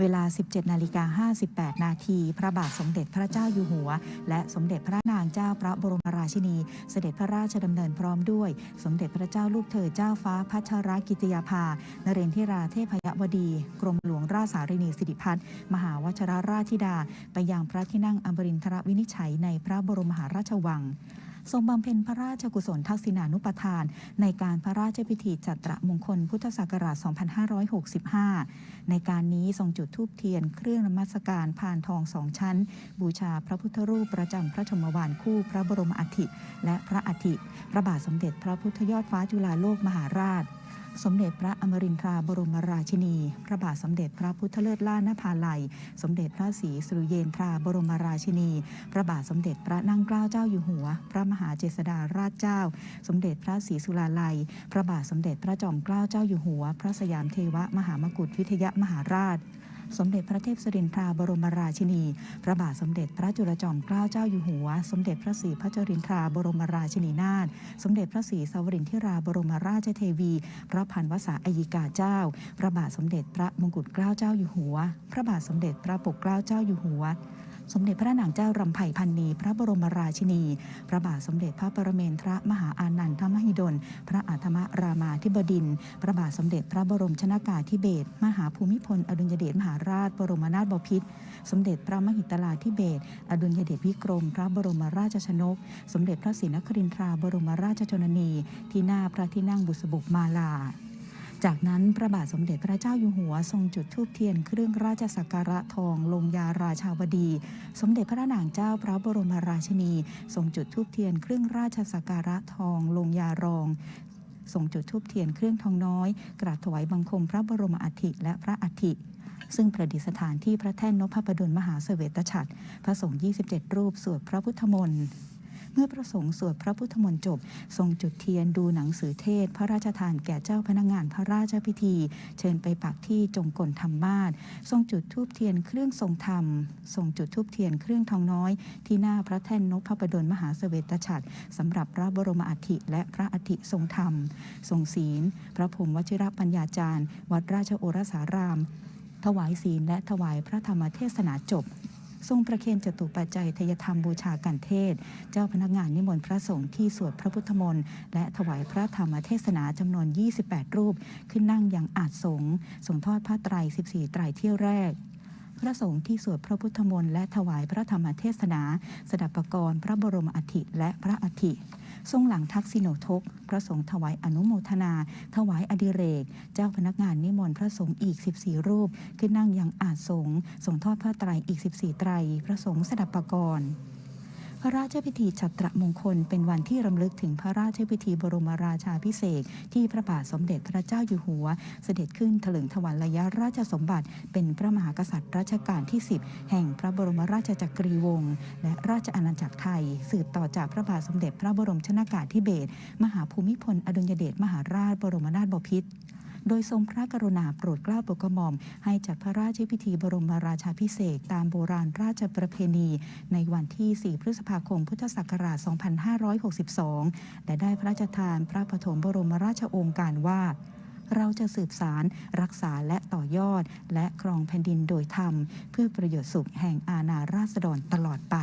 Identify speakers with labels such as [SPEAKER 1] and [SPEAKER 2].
[SPEAKER 1] เวลา 17 นาฬิกา 58 นาที พระบาทสมเด็จพระเจ้าอยู่หัว และสมเด็จพระนางเจ้าพระบรมราชินี เสด็จพระราชดำเนินพร้อมด้วย สมเด็จพระเจ้าลูกเธอเจ้าฟ้าพัชรกิติยาภา นเรนทิราเทพยวดี กรมหลวงราชสารินีสิริพัฒน์มหาวชรราชธิดา ไปยังพระที่นั่งอมรินทรวินิจฉัยในพระบรมมหาราชวัง ทรงบำเพ็ญพระราชกุศลทักษิณานุปทาน ในการพระราชพิธีจัตรมงคลพุทธศักราช 2565 ในการนี้ทรงจุดธูปเทียนเครื่องนมัสการผ่านทองสองชั้น บูชาพระพุทธรูปประจำพระชมวานคู่พระบรมอัฐิและพระอัฐิพระบาทสมเด็จพระพุทธยอดฟ้าจุฬาโลกมหาราช สมเด็จพระอมรินทราบรมราชินี พระบาทสมเด็จพระพุทธเลิศล่านภาลัย สมเด็จพระศรีสุริเยนทราบรมราชินี พระบาทสมเด็จพระนั่งเกล้าเจ้าอยู่หัว พระมหาเจษฎาราชเจ้า สมเด็จพระศรีสุราลัย พระบาทสมเด็จพระจอมเกล้าเจ้าอยู่หัว พระสยามเทวมหามกุฏวิทยมหาราช สมเด็จพระเทพสรินทราบรมราชินี พระบาทสมเด็จพระจุลจอมเกล้าเจ้าอยู่หัว สมเด็จพระศรีพระจรินทราบรมราชินีนาถ สมเด็จพระศรีสวรินทิราบรมราชเทวี พระพันวษาอัยกาเจ้า พระบาทสมเด็จพระมงกุฎเกล้าเจ้าอยู่หัว พระบาทสมเด็จพระปกเกล้าเจ้าอยู่หัว สมเด็จพระนางเจ้ารำไพพันนีพระบรมราชินี พระบาทสมเด็จพระปรเมนทรมหาอานันทมหิดล พระอาธรรมรามาธิบดิน พระบาทสมเด็จพระบรมชนากาธิเบศมหาภูมิพล อดุลยเดชมหาราช บรมนาถบพิตรสมเด็จพระมหิตลาธิเบศอดุลยเดชวิกรม พระบรมราชชนก สมเด็จพระศรีนครินทราบรมราชชนนี ที่หน้าพระที่นั่งบุษบกมาลา จากนั้นพระบาทสมเด็จพระเจ้าอยู่หัวทรงจุดธูปเทียนเครื่องราชสักการะทองลงยาราชาวดี สมเด็จพระนางเจ้าพระบรมราชินี ทรงจุดธูปเทียนเครื่องราชสักการะทองลงยารองทรงจุดธูปเทียนเครื่องทองน้อย กราบถวายบังคมพระบรมอัฐิและพระอัฐิ ซึ่งประดิษฐานที่พระแท่นนพประดลมหาเสวตฉัตรพระสงฆ์ 27 รูปสวดพระพุทธมนต์ เมื่อพระสงฆ์สวดพระพุทธมนต์จบ ทรงจุดเทียนดูหนังสือเทศ พระราชทานแก่เจ้าพนักงานพระราชพิธี เชิญไปปักที่จงกลธรรมบ้าศทรงจุดธูปเทียนเครื่องทรงธรรมทรงจุดธูปเทียนเครื่องทองน้อย ที่หน้าพระแท่นนพประดลมหาเสวตฉัตรสำหรับพระบรมอัฐิและพระอัฐิทรงธรรม ทรงศีล พระพรมวชิรปัญญาจารย์ วัดราชโอรสาราม ถวายศีลและถวายพระธรรมเทศนาจบ ทรงประเคนจตุปัจจัยทยธรรมบูชากันเทศ เจ้าพนักงานนิมนต์พระสงฆ์ที่สวดพระพุทธมนต์และถวายพระธรรมเทศนาจำนวน 28 รูป ขึ้นนั่งอย่างอาจสงฆ์ส่งทอดผ้าไตร 14 ไตรเที่ยวแรก พระสงฆ์ที่สวดพระพุทธมนต์และถวายพระธรรมเทศนา สดับปกรณ์พระบรมอัฐิและพระอัฐิทรงหลังทักษิโนทก พระสงฆ์ถวายอนุโมทนา ถวายอดิเรก เจ้าพนักงานนิมนต์พระสงฆ์อีก 14 รูป ขึ้นนั่งยังอาจสงฆ์ส่งทอดพระไตรอีก 14 ไตร พระสงฆ์สดับปกรณ์ พระราชพิธีฉัตรมงคลเป็นวันที่รำลึกถึงพระราชพิธีบรมราชาพิเศษที่พระบาทสมเด็จพระเจ้าอยู่หัว เสด็จขึ้นถลึงถวัลยราชสมบัติ เป็นพระมหากษัตริย์รัชกาลที่ 10 แห่งพระบรมราชจักรีวงศ์และราชอาณาจักรไทย สืบต่อจากพระบาทสมเด็จพระบรมชนากาธิเบศรมหาภูมิพลอดุลยเดชมหาราชบรมนาถบพิตร โดยทรงพระกรุณาโปรดเกล้าโปรดกระหม่อม ให้จัดพระราชพิธีบรมราชาพิเศษตามโบราณราชประเพณี ในวันที่ 4 พฤษภาคม พุทธศักราช 2562 และได้พระราชทานพระปฐมบรมราชโองการว่าเราจะสืบสารรักษาและต่อยอด และครองแผ่นดินโดยธรรม เพื่อประโยชน์สุขแห่งอาณาราษฎรตลอดไป